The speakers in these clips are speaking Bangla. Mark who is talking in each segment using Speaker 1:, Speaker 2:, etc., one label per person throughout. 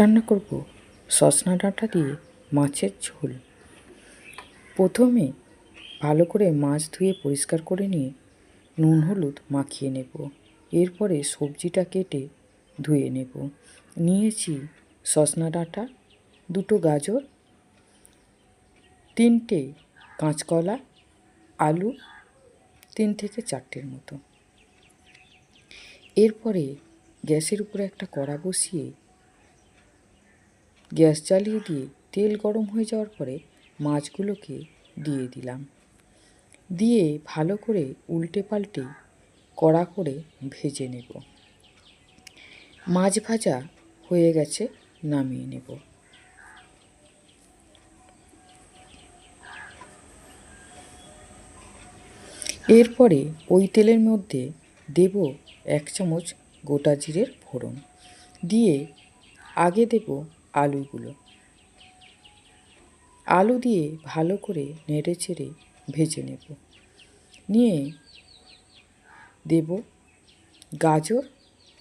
Speaker 1: রান্না করব। সজনা ডাঁটা দিয়ে মাছের ঝোল। প্রথমে ভালো করে মাছ ধুয়ে পরিষ্কার করে নিয়ে নুন, হলুদ মাখিয়ে নেব। এরপরে সবজিটা কেটে ধুয়ে নেব। নিয়েছি সজনা ডাঁটা, দুটো গাজর, তিনটে কাঁচকলা, আলু, তিন থেকে চারটের মতো। এরপরে গ্যাসের উপরে একটা কড়া বসিয়ে গ্যাস জ্বালিয়ে দিয়ে তেল গরম হয়ে যাওয়ার পরে মাছগুলোকে দিয়ে দিলাম। দিয়ে ভালো করে উল্টে পাল্টে কড়া করে ভেজে নেব। মাছ ভাজা হয়ে গেছে, নামিয়ে নেব। এরপরে ওই তেলের মধ্যে দেব এক চামচ গোটা জিরের ফোড়ন। দিয়ে আগে দেব আলুগুলো। আলু দিয়ে ভালো করে নেড়ে চেড়ে ভেজে নেব। নিয়ে দেব গাজর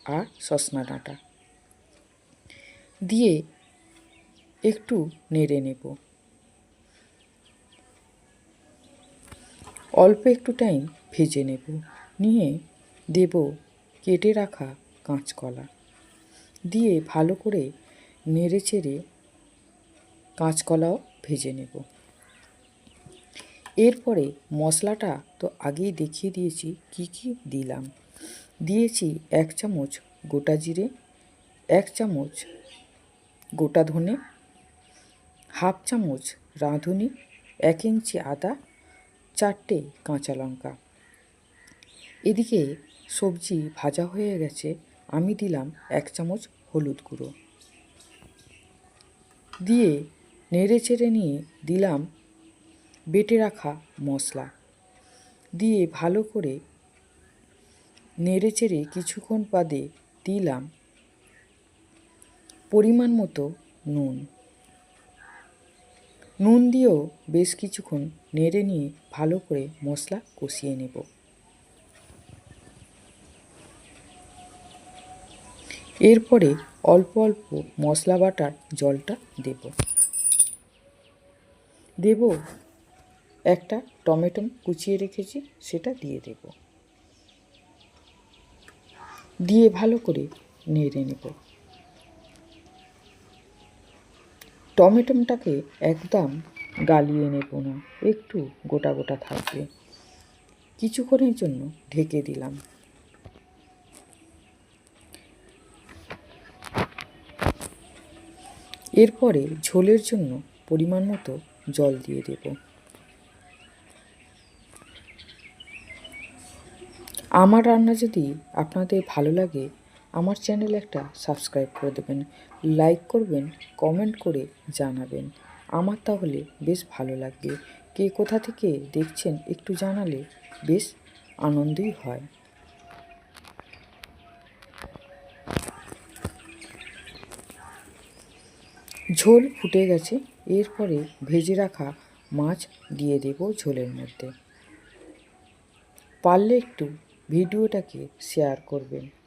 Speaker 1: আর সসনা ডাঁটা। দিয়ে একটু নেড়ে নেব। অল্প একটু টাইম ভেজে নেব। নিয়ে দেব কেটে রাখা কাঁচকলা। দিয়ে ভালো করে নেড়ে চেড়ে কাঁচকলাও ভেজে নেব। এরপরে মশলাটা তো আগেই দেখিয়ে দিয়েছি, কি কি দিলাম? দিয়েছি এক চামচ গোটা জিরে, এক চামচ গোটা ধনে, হাফ চামচ রাঁধুনি, এক ইঞ্চি আদা, চারটে কাঁচা লঙ্কা। এদিকে সবজি ভাজা হয়ে গেছে, আমি দিলাম এক চামচ হলুদ গুঁড়ো। দিয়ে নেড়ে চেড়ে নিয়ে দিলাম বেটে রাখা মশলা। দিয়ে ভালো করে নেড়ে চেড়ে কিছুক্ষণ বাদে দিলাম পরিমাণ মতো নুন। নুন দিয়েও বেশ কিছুক্ষণ নেড়ে নিয়ে ভালো করে মশলা কষিয়ে নেব। এরপরে অল্প অল্প মশলা বাটার জলটা দেব। দেব একটা টমেটো কুচিয়ে রেখেছি, সেটা দিয়ে দেব। দিয়ে ভালো করে নেড়ে নেব। টমেটোটাকে একদম গালিয়ে নেব না, একটু গোটা গোটা থাকবে। কিছুক্ষণের জন্য ঢেকে দিলাম। এরপরে ঝোলের জন্য পরিমাণ মতো জল দিয়ে দেব। আমার রান্না যদি আপনাদের ভালো লাগে, আমার চ্যানেল একটা সাবস্ক্রাইব করে দেবেন, লাইক করবেন, কমেন্ট করে জানাবেন। আমার তাহলে বেশ ভালো লাগবে। কে কোথা থেকে দেখছেন একটু জানালে বেশ আনন্দই হয়। ঝোল ফুটে গেছে। এরপরে ভেজে রাখা মাছ দিয়ে দেব ঝোলের মধ্যে। পারলে একটু ভিডিওটাকে শেয়ার করবেন।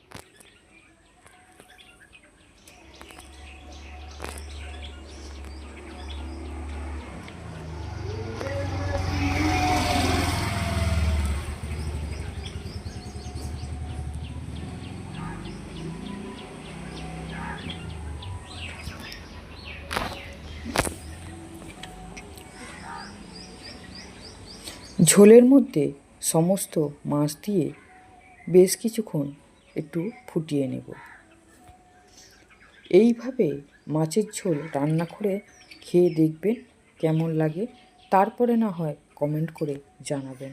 Speaker 1: ঝোলের মধ্যে সমস্ত মাছ দিয়ে বেশ কিছুক্ষণ একটু ফুটিয়ে নেব। এইভাবে মাছের ঝোল রান্না করে খেয়ে দেখবেন কেমন লাগে। তারপরে না হয় কমেন্ট করে জানাবেন।